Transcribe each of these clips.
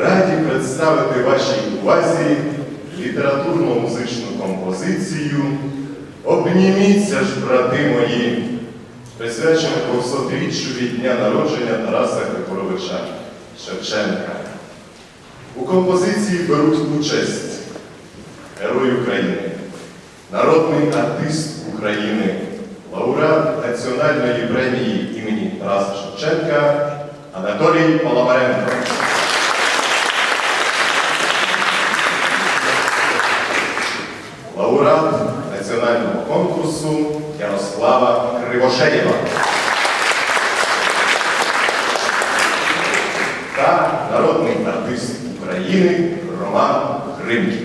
раді представити вашій увазі літературно-музичну композицію Обніміться ж, брати мої, присвячену 200-річчю від дня народження Тараса Григоровича Шевченка. У композиції беруть участь Герой України, народний артист України, лауреат Національної премії імені Тараса Шевченка Анатолій Паламаренко. Лауреат національного конкурсу Ярослава Кривошеєва. Та народний артист України Роман Гримків.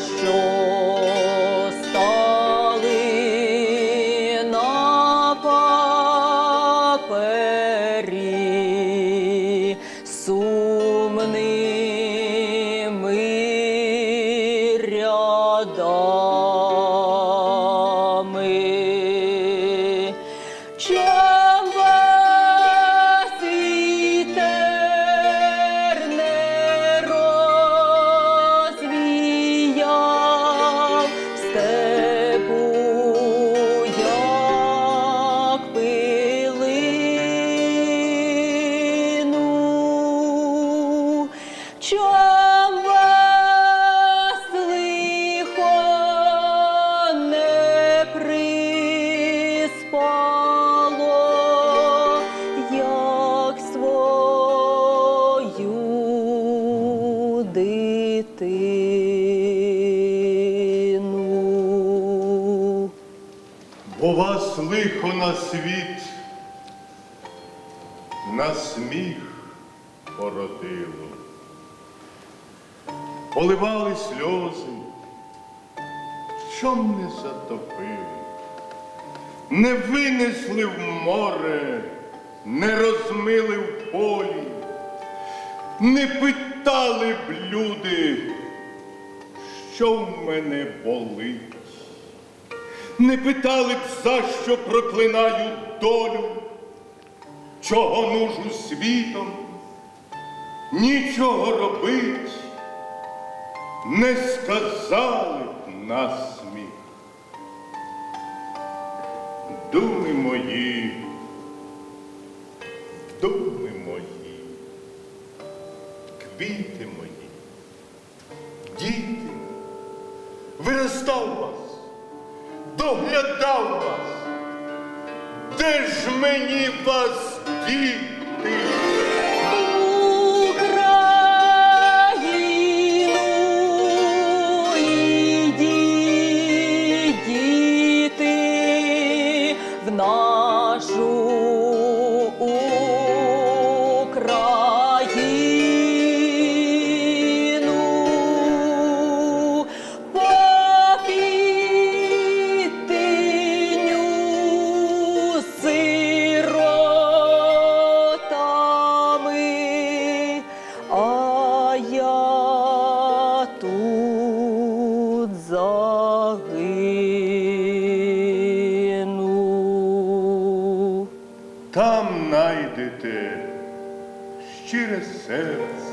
Нащо стали на папері сумними рядами. Дитину. Бо вас лихо на світ, на сміх породило. Поливали сльози, чом не затопили, не винесли в море, не розмили в полі, не питали б люди, що в мене болить. Не питали б, за що проклинаю долю, чого нужу світом, нічого робить, не сказали б на сміх. Думи мої, думи мої, квіти мої, діти, виростав вас, доглядав вас. Де ж мені вас діти? Щире серце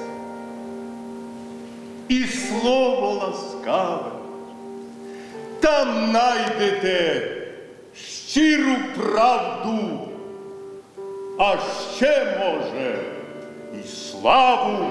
і слово ласкаве. Там найдете щиру правду, а ще може і славу.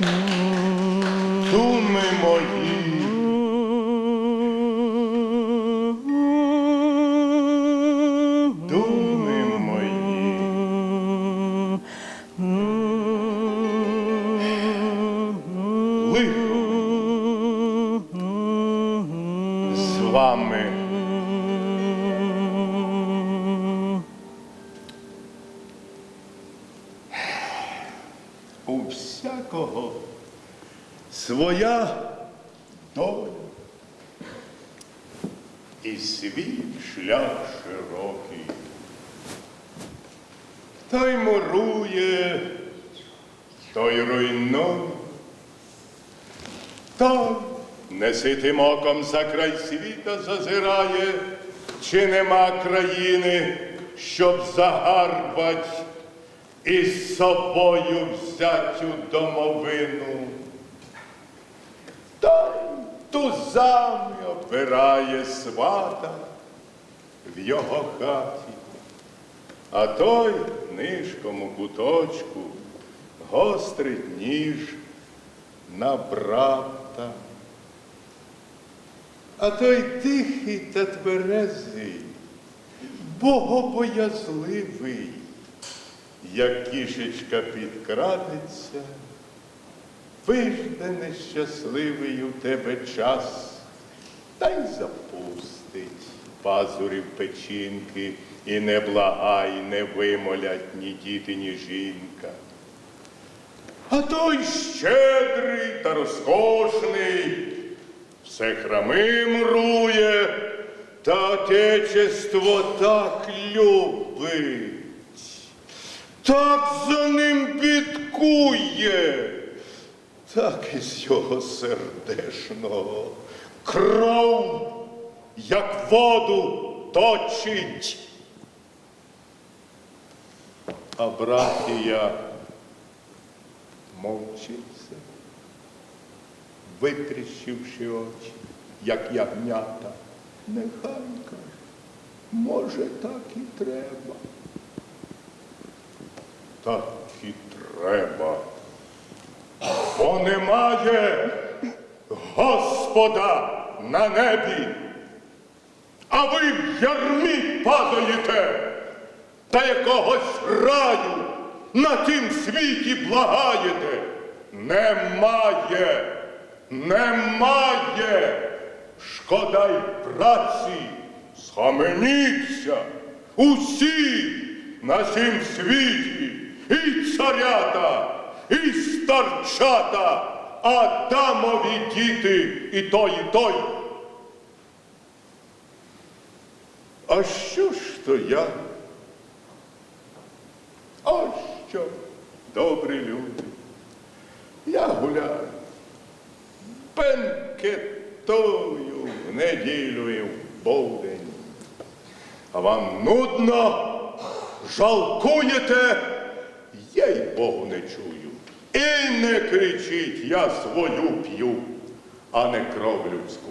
Думи мої, думи з вами. Своя доля і свій шлях широкий. Той мурує, той руйнує, той неситим оком за край світа зазирає, чи нема країни, щоб загарбать і з собою взятю домовину. Тузами обирає свата в його хаті, а той нишком у куточку гострить ніж на брата. А той тихий та тверезий, богобоязливий, як кішечка підкрадеться, вижде нещасливий у тебе час, та й запустить пазурів печінки, і не благай, не вимолять ні діти, ні жінка. А той щедрий та розкошний, все храми мрує, та отечество так любить, так за ним бідкує, так із його сердешного кров, як воду точить. А братія мовчиться, витріщивши очі, як ягнята. Нехай каже, може, так і треба. Так і треба. Немає Господа на небі, а ви в ярмі падаєте та якогось раю на тім світі благаєте. Немає, немає. Шкода й праці, схаменіться усі на сім світі, і царята, і старчата, Адамові діти, і той, і той. А що ж то я? А що, добрі люди? Я гуляю, бенкетую в неділю і в полдень. А вам нудно, жалкуєте, я й Богу не чую. І не кричіть, я свою п'ю, а не кров людську.